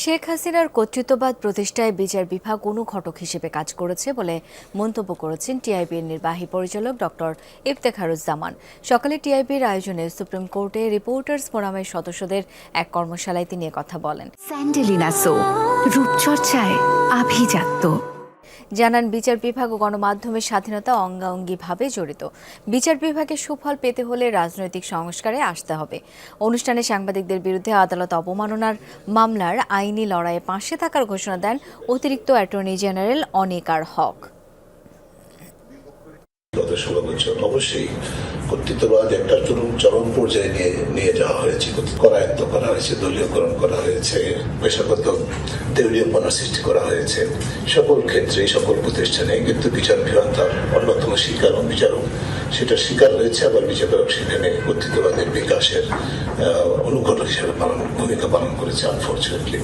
শেখ হাসিনার কর্তৃত্ববাদ প্রতিষ্ঠায় বিচার বিভাগ অনুঘটক হিসেবে কাজ করেছে বলে মন্তব্য করেছেন টিআইবির নির্বাহী পরিচালক ডক্টর ইফতেখারুজ্জামান। সকালে টিআইবির আয়োজনে সুপ্রিম কোর্টে রিপোর্টার্স ফোরামের সদস্যদের এক কর্মশালায় তিনি কথা বলেন। স্যান্ডেলিনা সো, রূপচর্চায় আভিজাত্য। জানান বিচার বিভাগ ও গণমাধ্যমের স্বাধীনতা অঙ্গাঙ্গিভাবে জড়িত। বিচার বিভাগে সুফল পেতে হলে রাজনৈতিক সংস্কারে আসতে হবে। অনুষ্ঠানে সাংবাদিকদের বিরুদ্ধে আদালত অবমাননার মামলার আইনি লড়াইয়ে পাশে থাকার ঘোষণা দেন অতিরিক্ত অ্যাটর্নি জেনারেল অনিকার হক। অবশ্যই কর্তৃত্ববাদ একটা পর্যায়ে নিয়ে নিয়ে যাওয়া হয়েছে। করায়ত্ত করা হয়েছে, দলীয়করণ করা হয়েছে, পেশাগত দেউলীয়পনা সৃষ্টি করা হয়েছে। সকল ক্ষেত্রে, সকল প্রতিষ্ঠানে কিন্তু বিচার বিভাগ অন্যতম শিকার ও বিচারক। সেটা শিকার হয়েছে, আবার বিচারক সেখানে কর্তৃত্ববাদের বিকাশের অনুঘটক হিসেবে পালন ভূমিকা পালন করেছে আনফর্চুনেটলি